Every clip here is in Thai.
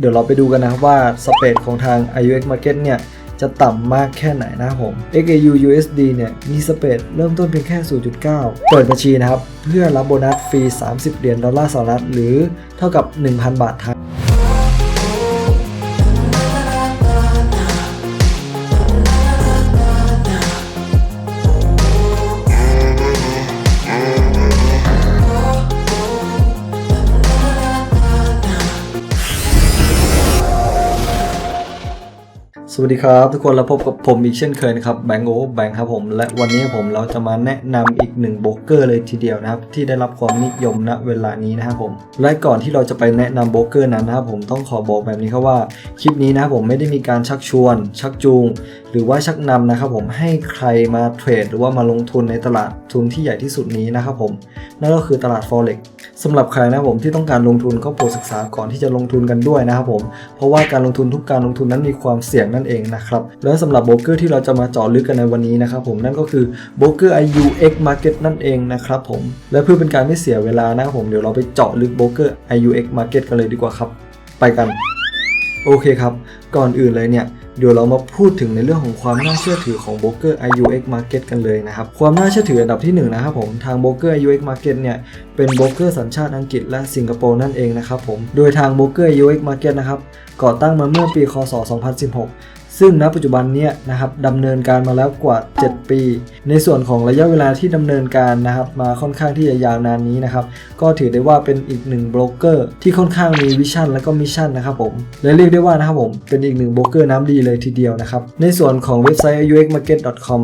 เดี๋ยวเราไปดูกันนะว่าสเปดของทาง IUX Market เนี่ยจะต่ำมากแค่ไหนนะผม XAU USD เนี่ยมีสเปดเริ่มต้นเพียงแค่ 0.9 เปิดบัญชีนะครับ เพื่อรับโบนัสฟรี 30 เหรียญดอลลาร์สหรัฐหรือเท่ากับ 1,000 บาทไทย วัสดีครับ ทุกคนเราพบกับผมอีกเช่นเคยนะครับแบงก์โอแบงค์ครับผม และวันนี้ผมเราจะมาแนะนำอีกหนึ่งโบรกเกอร์เลยทีเดียวนะครับ ที่ได้รับความนิยมณเวลานี้นะครับผมและก่อนที่เราจะไปแนะนำโบรกเกอร์นั้นนะครับผมต้องขอบอกแบบนี้ครับว่าคลิปนี้นะครับผมไม่ได้มีการชักชวน ชักจูงหรือว่าชักนำนะครับผมให้ใครมาเทรดหรือว่ามาลงทุนในตลาดทุนที่ใหญ่ที่สุดนี้นะครับผมนั่นก็คือตลาด forex สำหรับใครนะครับผมที่ต้องการลงทุนก็โปรดศึกษาก่อนที่จะลงทุนกันด้วยนะครับผมเพราะว่าการลงทุนทุกการลงทุนนั้นมีความเสี่ยงนั่นเองนะครับและสำหรับโบรกเกอร์ที่เราจะมาเจาะลึกกันในวันนี้นะครับผมนั่นก็คือโบรกเกอร์ IUX Market นั่นเองนะครับผมและเพื่อเป็นการไม่เสียเวลานะครับผมเดี๋ยวเราไปเจาะลึกโบรกเกอร์ IUX Market กันเลยดีกว่าครับ ไปกันโอเคครับ ก่อนอื่นเลยเนี่ย เดี๋ยวเรามาพูดถึงในเรื่องของความน่าเชื่อถือของโบรกเกอร์ IUX Market กันเลยนะครับ ความน่าเชื่อถืออันดับที่1นะครับผม ทางโบรกเกอร์ IUX Market เนี่ย เป็นโบรกเกอร์สัญชาติอังกฤษและสิงคโปร์นั่นเองนะครับผม โดยทางโบรกเกอร์ IUX Market นะครับ ก่อตั้งมาเมื่อปี คศ 2016 ซึ่งณปัจจุบันเนี้นะครับดำเนินการมาแล้วกว่า 7 ปี ในส่วนของระยะเวลาที่ดำเนินการนะครับ มาค่อนข้างที่จะยาวนานนี้นะครับ ก็ถือได้ว่าเป็นอีกหนึ่งโบรกเกอร์ที่ค่อนข้างมีวิชั่นและก็มิชชั่นนะครับผมและเรียกได้ว่านะครับผมเป็นอีกหนึ่งโบรกเกอร์น้ำดีเลยทีเดียวนะครับ ในส่วนของเว็บไซต์ iuxmarket.com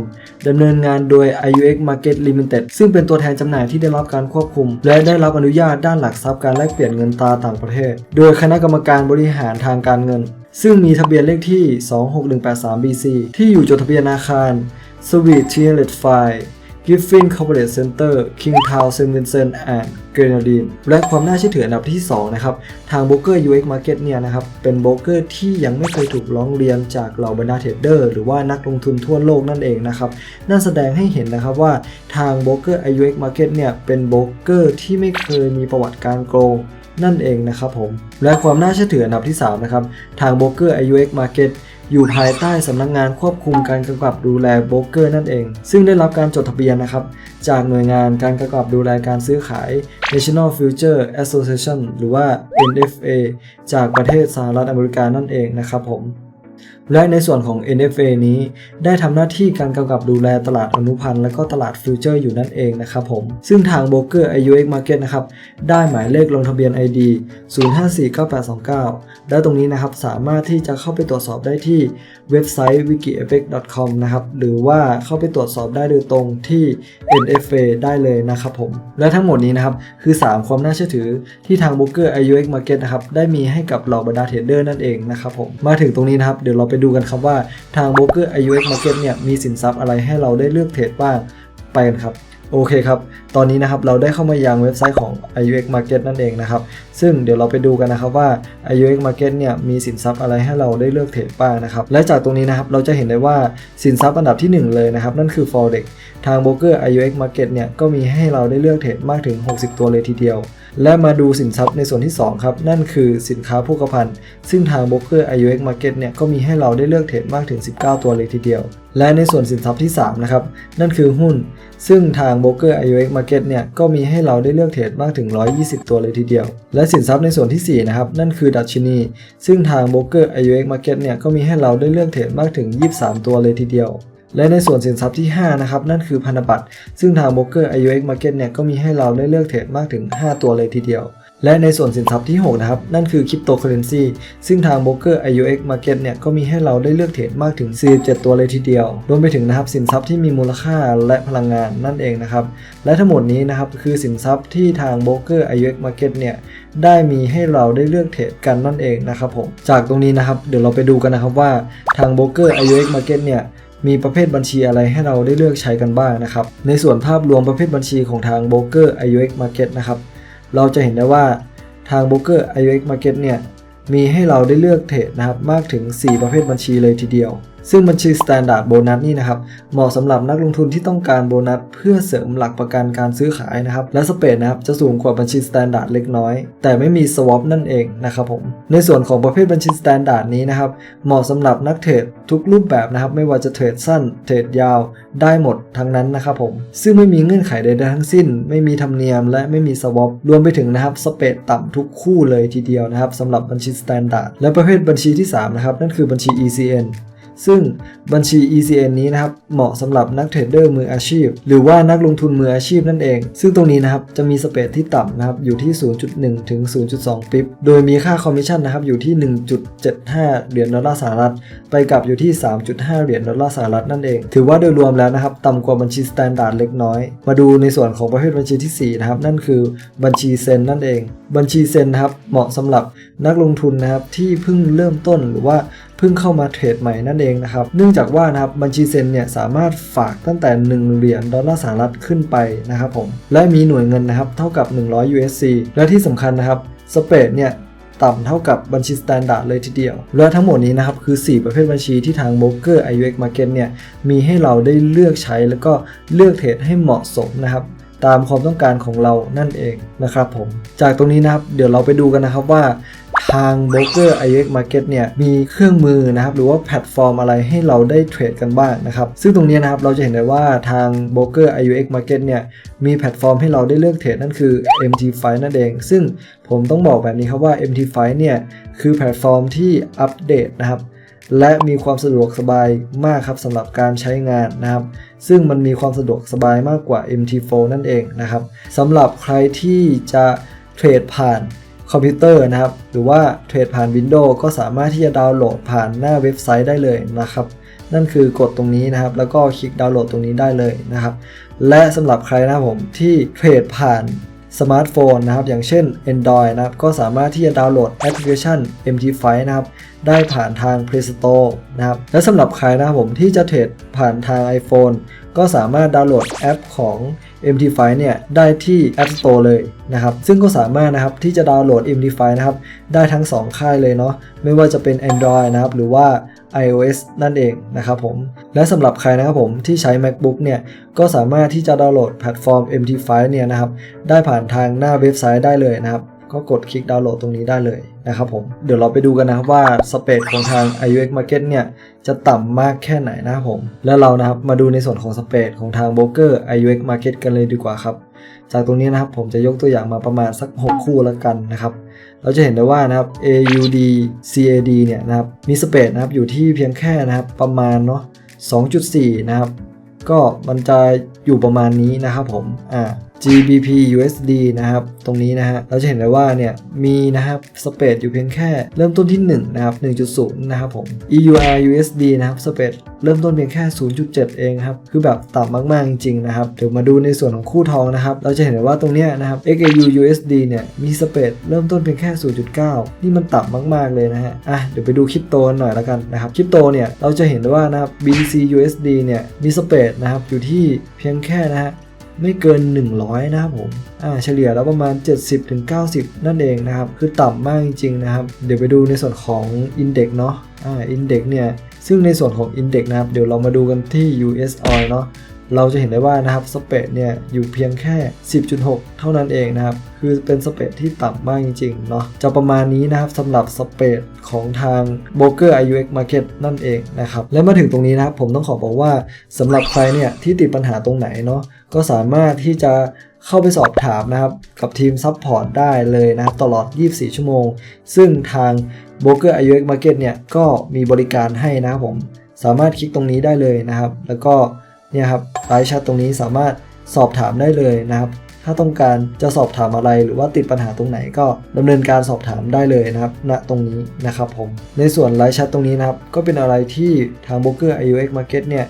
ดำเนินงานโดย iux market limited ซึ่งเป็นตัวแทนจำหน่ายที่ได้รับการควบคุม และได้รับอนุญาตด้านหลักทรัพย์การแลกเปลี่ยนเงินตราต่างประเทศ โดยคณะกรรมการบริหารทางการเงิน ซึ่งมีทะเบียนเลขที่ 26183 BC ที่อยู่จดทะเบียนอาคาร Sweet t e l e t f i Griffin Corporate Center King Town s e m i n s o n and Grenadine และความน่าเชื่อถืออันดับที่ 2 นะครับ ทางโบรกเกอร์ UX Market เนี่ยนะครับ เป็นโบรกเกอร์ที่ยังไม่เคยถูกร้องเรียนจากเหล่าบรรดาเทรดเดอร์หรือว่านักลงทุนทั่วโลกนั่นเองนะครับ นั่นแสดงให้เห็นนะครับว่าทางโบรกเกอร์ UX Market เนี่ยเป็นโบรกเกอร์ที่ไม่เคยมีประวัติการโกง นั่นเองนะครับผม และความน่าเชื่อถืออันดับที่ 3 นะครับ ทางโบรกเกอร์ IUX Market อยู่ภายใต้สำนักงานควบคุมการกำกับดูแลโบรกเกอร์นั่นเอง ซึ่งได้รับการจดทะเบียนนะครับ จากหน่วยงานการกำกับดูแลการซื้อขาย National Future Association หรือว่า NFA จากประเทศสหรัฐอเมริกานั่นเองนะครับผม และในส่วนของ NFA นี้ได้ทำหน้าที่การกำกับดูแลตลาดอนุพันธ์และก็ตลาดฟิวเจอร์อยู่นั่นเองนะครับผม ซึ่งทางโบรกเกอร์ IUX Market นะครับ ได้หมายเลขลงทะเบียน ID 0549829 และตรงนี้นะครับ สามารถที่จะเข้าไปตรวจสอบได้ที่เว็บไซต์ wikieffect.com นะครับ หรือว่าเข้าไปตรวจสอบได้โดยตรงที่ NFA ได้เลยนะครับผม และทั้งหมดนี้นะครับ คือ 3 ความน่าเชื่อถือที่ทางโบรกเกอร์ IUX Market นะครับ ได้มีให้กับเหล่าบรรดาเทรดเดอร์นั่นเองนะครับผม มาถึงตรงนี้นะครับ เดี๋ยวเราไปดูกันครับว่าทางโบรกเกอร์ IUX Market เนี่ยมีสินทรัพย์อะไรให้เราได้เลือกเทรดบ้างไปกันครับโอเคครับ ตอนนี้นะครับเราได้เข้ามายังเว็บไซต์ของ IUX Market นั่นเองนะครับ ซึ่งเดี๋ยวเราไปดูกันนะครับว่า IUX Market เนี่ยมีสินทรัพย์อะไรให้เราได้เลือกเทรดบ้างนะครับ และจากตรงนี้นะครับเราจะเห็นได้ว่าสินทรัพย์อันดับที่ 1 เลยนะครับ นั่นคือ Forex ทางโบรกเกอร์ IUX Market เนี่ยก็มีให้เราได้เลือกเทรดมากถึง 60 ตัวเลยทีเดียว และมาดูสินทรัพย์ในส่วนที่ 2 ครับ นั่นคือสินค้าโภคภัณฑ์ ซึ่งทางโบรกเกอร์ IUX Market เนี่ยก็มีให้เราได้เลือกเทรดมากถึง 19 ตัวเลยทีเดียว และในส่วนสินทรัพย์ที่ 3 นะครับ นั่นคือหุ้น ซึ่งทางโบรกเกอร์ IUX Market เนี่ยก็มีให้เราได้เลือกเทรดมากถึง 120 ตัวเลยทีเดียว และสินทรัพย์ในส่วนที่ 4 นะครับ นั่นคือดัชนี ซึ่งทางโบรกเกอร์ IUX Market เนี่ยก็มีให้เราได้เลือกเทรดมากถึง 23 ตัวเลยทีเดียว และในส่วนสินทรัพย์ที่ 5 นะครับ นั่นคือพันธบัตร ซึ่งทางโบรกเกอร์ IUX Market เนี่ยก็มีให้เราได้เลือกเทรดมากถึง 5 ตัวเลยทีเดียว และในส่วนสินทรัพย์ที่ 6 นะครับ นั่นคือคริปโตเคอเรนซีซึ่งทางโบรกเกอร์ IUX Market เนี่ยก็มีให้เราได้เลือกเทรดมากถึง 47 ตัวเลยทีเดียว รวมไปถึงนะครับสินทรัพย์ที่มีมูลค่าและพลังงานนั่นเองนะครับ และทั้งหมดนี้นะครับคือสินทรัพย์ที่ทางโบรกเกอร์ IUX Market เนี่ยได้มีให้เราได้เลือกเทรดกันนั่นเองนะครับผม จากตรงนี้นะครับเดี๋ยวเราไปดูกันนะครับว่าทางโบรกเกอร์ IUX Market เนี่ย มีประเภทบัญชีอะไรให้เราได้เลือกใช้กันบ้างนะครับ ในส่วนภาพรวมประเภทบัญชีของทางโบรกเกอร์ IUX Market นะครับ เราจะเห็นได้ว่าทางโบรกเกอร์ IUX Market เนี่ยมีให้เราได้เลือกเทรดนะครับมากถึง 4 ประเภทบัญชีเลยทีเดียว ซึ่งบัญชี Standard Bonus นี่นะครับเหมาะสำหรับนักลงทุนที่ต้องการโบนัสเพื่อเสริมหลักประกันการซื้อขายนะครับและสเปดนะครับจะสูงกว่าบัญชี Standard เล็กน้อย แต่ไม่มี swap นั่นเองนะครับผมในส่วนของประเภทบัญชี Standard นี้นะครับเหมาะสำหรับนักเทรดทุกรูปแบบนะครับไม่ว่าจะเทรดสั้นเทรดยาวได้หมดทั้งนั้นนะครับผมซึ่งไม่มีเงื่อนไขใดๆทั้งสิ้น ไม่มีธรรมเนียม และไม่มี swap รวมไปถึงนะครับสเปดต่ำทุกคู่เลยทีเดียวนะครับสำหรับบัญชี Standard และประเภทบัญชีที่สามนะครับนั่นคือบัญชี ECN ซึ่งบัญชี ECN นี้นะครับเหมาะสำหรับนักเทรดเดอร์มืออาชีพ หรือว่านักลงทุนมืออาชีพนั่นเอง ซึ่งตรงนี้นะครับจะมีสเปรดที่ต่ำนะครับอยู่ที่ 0.1 ถึง 0.2 ปิบโดยมีค่าคอมมิชชั่นนะครับอยู่ที่ 1.75 เหรียญดอลลาร์สหรัฐ ไปกับอยู่ที่ 3.5 เหรียญดอลลาร์สหรัฐนั่นเอง ถือว่าโดยรวมแล้วนะครับต่ำกว่าบัญชีสแตนดาร์ดเล็กน้อย มาดูในส่วนของประเภทบัญชีที่ 4 นะครับ นั่นคือบัญชีเซนนั่นเอง บัญชีเซนนะครับเหมาะสำหรับนักลงทุนนะครับที่เพิ่งเริ่มต้นหรือว่าเพิ่งเข้ามาเทรดใหม่นั่นเองนะครับ เนื่องจากว่านะครับบัญชีเซ็นเนี่ยสามารถฝากตั้งแต่ 1 เหรียญดอลลาร์สหรัฐขึ้นไปนะครับผม และมีหน่วยเงินนะครับเท่ากับ 100 USC และที่สำคัญนะครับสเปรดเนี่ยต่ำเท่ากับบัญชีสแตนดาร์ดเลยทีเดียว และทั้งหมดนี้นะครับคือ 4 ประเภทบัญชีที่ทาง b r o k e r IUX Market เนี่ยมีให้เราได้เลือกใช้แล้วก็เลือกเทรดให้เหมาะสมนะครับ ตามความต้องการของเรานั่นเองนะครับผม จากตรงนี้นะครับ เดี๋ยวเราไปดูกันนะครับว่าทาง b r o k e r IUX Market เนี่ยมีเครื่องมือนะครับหรือว่าแพลตฟอร์มอะไรให้เราได้เทรดกันบ้างนะครับซึ่งตรงนี้นะครับเราจะเห็นได้ว่าทาง b r o k e r IUX Market เนี่ยมีแพลตฟอร์มให้เราได้เลือกเทรดนั่นคือ MT5 นั่นเอง ซึ่งผมต้องบอกแบบนี้ครับว่า MT5 เนี่ยคือแพลตฟอร์มที่อัปเดตนะครับ และมีความสะดวกสบายมากครับสำหรับการใช้งานนะครับ ซึ่งมันมีความสะดวกสบายมากกว่า MT4 นั่นเองนะครับสำหรับใครที่จะเทรดผ่านคอมพิวเตอร์นะครับ หรือว่าเทรดผ่าน Windows ก็สามารถที่จะดาวน์โหลดผ่านหน้าเว็บไซต์ได้เลยนะครับ นั่นคือกดตรงนี้นะครับ แล้วก็คลิกดาวน์โหลดตรงนี้ได้เลยนะครับ และสำหรับใครนะผมที่เทรดผ่านสมาร์ทโฟนนะครับ อย่างเช่น Android นะครับ ก็สามารถที่จะดาวน์โหลดแอปพลิเคชัน MT5 นะครับ ได้ผ่านทาง Play Store นะครับ และสำหรับใครนะผมที่จะเทรดผ่านทาง iPhone ก็สามารถดาวน์โหลดแอปของ MT5 เนี่ยได้ที่ App Store เลยนะครับ ซึ่งก็สามารถนะครับที่จะดาวน์โหลด MT5 นะครับได้ทั้ง 2 ค่ายเลยเนาะไม่ว่าจะเป็น Android นะครับหรือว่า iOS นั่นเองนะครับผม และสำหรับใครนะครับผมที่ใช้ MacBook เนี่ยก็สามารถที่จะดาวน์โหลดแพลตฟอร์ม MT5 เนี่ยนะครับได้ผ่านทางหน้าเว็บไซต์ได้เลยนะครับ ก็กดคลิกดาวน์โหลดตรงนี้ได้เลยนะครับผมเดี๋ยวเราไปดูกันนะครับว่าสเปดของทาง iUX Market เนี่ยจะต่ำมากแค่ไหนนะครับผม แล้วเรานะครับมาดูในส่วนของสเปดของทางโบรกเกอร์ iUX Market กันเลยดีกว่าครับ จากตรงนี้นะครับผมจะยกตัวอย่างมาประมาณสัก 6 คู่แล้วกันนะครับเราจะเห็นได้ว่านะครับ AUD CAD เนี่ยนะครับมีสเปดนะครับอยู่ที่เพียงแค่นะครับประมาณเนาะ2.4 นะครับก็มันจะอยู่ประมาณนี้นะครับผม อ่า GBP USD นะครับ ตรงนี้นะฮะ เราจะเห็นได้ว่าเนี่ย มีนะครับ สเปดอยู่เพียงแค่เริ่มต้นที่ 1 นะครับ 1.0 นะครับผม EUR USD นะครับ สเปดเริ่มต้นเพียงแค่ 0.7 เองครับ คือแบบต่ำมาก ๆ จริง ๆ นะครับ เดี๋ยวมาดูในส่วนของคู่ทองนะครับ เราจะเห็นได้ว่าตรงเนี้ยนะครับ XAU USD เนี่ย มีสเปดเริ่มต้นเพียงแค่ 0.9 นี่มันต่ำมาก ๆ เลยนะฮะ อะ เดี๋ยวไปดูคริปโตหน่อยละกันนะครับ คริปโตเนี่ย เราจะเห็นได้ว่านะครับ BTC USD เนี่ย มีสเปดนะครับ อยู่ที่เพียงแค่นะฮะ ไม่เกิน 100 นะครับผม อ่า เฉลี่ยแล้วประมาณ 70-90 นั่นเองนะครับ คือต่ำมากจริงๆนะครับ เดี๋ยวไปดูในส่วนของ Index เนาะ อ่า Index เนี่ย ซึ่งในส่วนของ Index นะครับ เดี๋ยวเรามาดูกันที่ US Oil เนาะ เราจะเห็นได้ว่านะครับสเปดเนี่ยอยู่เพียงแค่ 10.6 เท่านั้นเองนะครับ คือเป็นสเปดที่ต่ำมากจริงๆเนาะจะประมาณนี้นะครับสำหรับสเปดของทาง b r o k e r IUX Market นั่นเองนะครับ และมาถึงตรงนี้นะครับผมต้องขอบอกว่าสำหรับใครเนี่ยที่ติดปัญหาตรงไหนเนาะก็สามารถที่จะเข้าไปสอบถามนะครับ กับทีมซัพพอร์ตได้เลยนะครับตลอด 24 ชั่วโมง ซึ่งทาง b r o k e r IUX Market เนี่ยก็มีบริการให้นะครับผมสามารถคลิกตรงนี้ได้เลยนะครับ แล้วก็ เนี่ยครับไลฟ์แชทตรงนี้สามารถสอบถามได้เลยนะครับ ถ้าต้องการจะสอบถามอะไรหรือว่าติดปัญหาตรงไหนก็ดำเนินการสอบถามได้เลยนะครับณตรงนี้นะครับผม ในส่วนไลฟ์แชทตรงนี้นะครับ ก็เป็นอะไรที่ทาง b r o k e r IUX Market เนี่ย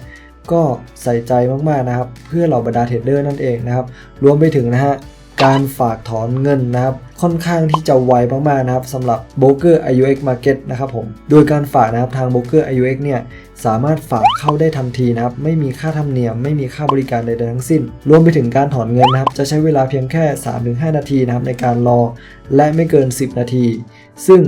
ก็ใส่ใจมากๆนะครับ เพื่อเหล่าบรรดาเทรดเดอร์นั่นเองนะครับ รวมไปถึงนะฮะการฝากถอนเงินนะครับ ค่อนข้างที่จะไวมากๆนะครับสำหรับ b r o k e r IUX Market นะครับผม โดยการฝากนะครับทาง b r o k e r IUX เนี่ย สามารถฝากเข้าได้ทันทีนะครับ ไม่มีค่าธรรมเนียม ไม่มีค่าบริการใดๆทั้งสิ้น รวมไปถึงการถอนเงินนะครับ จะใช้เวลาเพียงแค่ 3-5 นาทีนะครับในการรอ และไม่เกิน 10 นาที ซึ่ง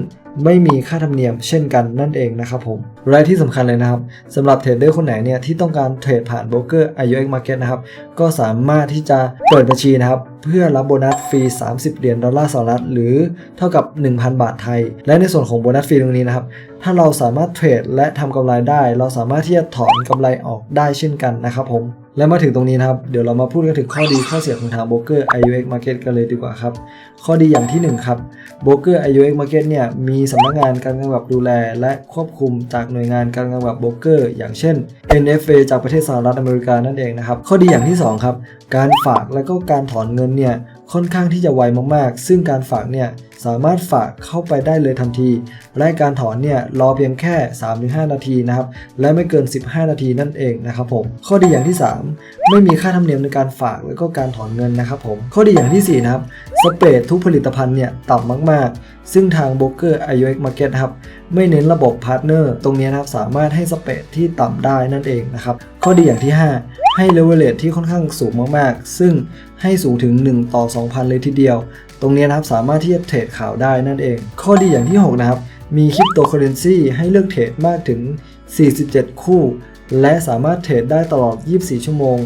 ไม่มีค่าธรรมเนียมเช่นกันนั่นเองนะครับผมและที่สำคัญเลยนะครับสำหรับเทรดเดอร์คนไหนเนี่ยที่ต้องการเทรดผ่านโบรกเกอร์ IUX Market นะครับก็สามารถที่จะเปิดบัญชีนะครับเพื่อรับโบนัสฟรี 30 เหรียญดอลลาร์สหรัฐหรือเท่ากับ 1,000 บาทไทย และในส่วนของโบนัสฟรีตรงนี้นะครับถ้าเราสามารถเทรดและทำกำไรได้ เราสามารถที่จะถอนกำไรออกได้เช่นกันนะครับผม และมาถึงตรงนี้นะครับ เดี๋ยวเรามาพูดกันถึงข้อดีข้อเสียของทางโบรกเกอร์ IUX Market กันเลยดีกว่าครับ ข้อดีอย่างที่หนึ่งครับโบรกเกอร์ IUX Market เนี่ยมีสำนักงานการกำกับดูแล และควบคุมจากหน่วยงานการกำกับโบรกเกอร์ อย่างเช่น NFA จากประเทศสหรัฐอเมริกานั่นเองนะครับ ข้อดีอย่างที่สองครับ การฝากและก็การถอนเงินเนี่ยค่อนข้างที่จะไวมากๆ ซึ่งการฝากเนี่ย สามารถฝากเข้าไปได้เลยทันที และการถอนเนี่ยรอเพียงแค่ 3-5 นาทีนะครับ และไม่เกิน 15 นาทีนั่นเองนะครับผม ข้อดีอย่างที่ 3 ไม่มีค่าธรรมเนียมในการฝากและก็การถอนเงินนะครับผม ข้อดีอย่างทีสี่4 นะครับ สเปรดทุกผลิตภัณฑ์เนี่ยต่ำมาก ๆ ซึ่งทางโบรกเกอร์ IUX Market ครับไม่เน้นระบบพาร์ทเนอร์ตรงนี้นะครับสามารถให้สเปรดที่ต่ำได้นั่นเองนะครับ ข้อดีอย่างที่ 5 ให้เลเวลเลทที่ค่อนข้างสูงมาก ๆ ซึ่งให้สูงถึง 1 ต่อ 2,000 เลยทีเดียว ตรงนี้นะครับสามารถที่จะเทรดข่าวได้นั่นเอง ข้อดีอย่างที่ 6 นะครับ มีคริปโตเคอเรนซีให้เลือกเทรดมากถึง 47 คู่ และสามารถเทรดได้ตลอด 24 ชั่วโมง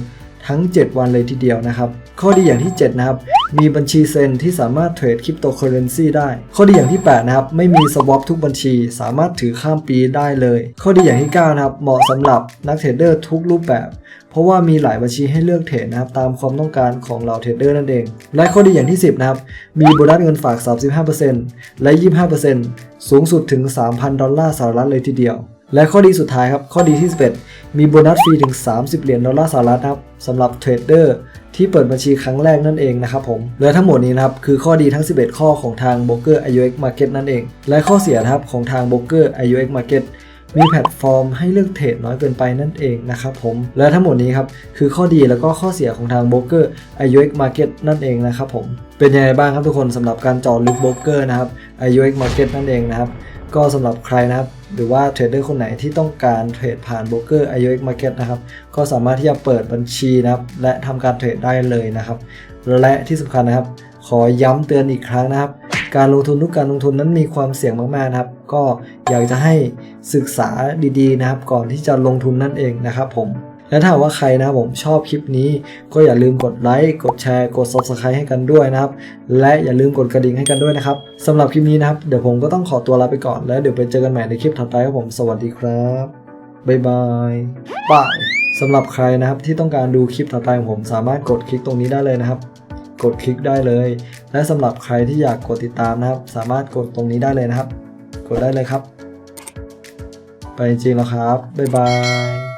ทั้ง 7 วันเลยทีเดียวนะครับ ข้อดีอย่างที่ 7 นะครับ มีบัญชีเซ็นที่สามารถเทรดคริปโตเคอเรนซีได้ ข้อดีอย่างที่ 8 นะครับ ไม่มีสวอปทุกบัญชีสามารถถือข้ามปีได้เลย ข้อดีอย่างที่ 9 นะครับ เหมาะสำหรับนักเทรดเดอร์ทุกรูปแบบ เพราะว่ามีหลายบัญชีให้เลือกเทรดนะครับตามความต้องการของเราเทรดเดอร์นั่นเอง และข้อดีอย่างที่ 10 นะครับ มีโบนัสเงินฝาก 35%และ 25%สูงสุดถึง 3,000 ดอลลาร์สหรัฐเลยทีเดียว และข้อดีสุดท้ายครับ ข้อดีที่ 11 มีโบนัสฟรีถึง 30 เหรียญดอลลาร์สหรัฐครับสำหรับเทรดเดอร์ที่เปิดบัญชีครั้งแรกนั่นเองนะครับผมและทั้งหมดนี้นะครับคือข้อดีทั้ง 11 ข้อของทาง b r o k e r IUX Market นั่นเอง และข้อเสียครับของทาง b r o k e r IUX Market มีแพลตฟอร์มให้เลือกเทรดน้อยเกินไปนั่นเองนะครับผม และทั้งหมดนี้ครับคือข้อดีแล้วก็ข้อเสียของทาง b r o k e r IUX Market นั่นเองนะครับผม เป็นยังไงบ้างครับทุกคนสำหรับการจอลึก b r o k e r นะครับ IUX Market นั่นเองนะครับ ก็สำหรับใครนะครับ หรือว่าเทรดเดอร์คนไหนที่ต้องการเทรดผ่านโบรกเกอร์ IOX Market นะครับ ก็สามารถที่จะเปิดบัญชีนะครับ และทำการเทรดได้เลยนะครับ และที่สำคัญนะครับ ขอย้ำเตือนอีกครั้งนะครับ การลงทุนทุกการลงทุนนั้นมีความเสี่ยงมากๆนะครับ ก็อยากจะให้ศึกษาดีๆนะครับ ก่อนที่จะลงทุนนั่นเองนะครับผม และถ้าว่าใครนะครับผมชอบคลิปนี้ ก็อย่าลืมกดไลค์กดแชร์กด Subscribe ให้กันด้วยนะครับ และอย่าลืมกดกระดิ่งให้กันด้วยนะครับสำหรับคลิปนี้นะครับเดี๋ยวผมก็ต้องขอตัวลาไปก่อนแล้วเดี๋ยวไปเจอกันใหม่ในคลิปถัดไปครับผมสวัสดีครับบ๊ายบายบายสำหรับใครนะครับที่ต้องการดูคลิปถัดไปของผมสามารถกดคลิกตรงนี้ได้เลยนะครับ กดคลิกได้เลย และสำหรับใครที่อยากกดติดตามนะครับ สามารถกดตรงนี้ได้เลยนะครับ กดได้เลยครับ ไปจริงแล้วครับ บ๊ายบาย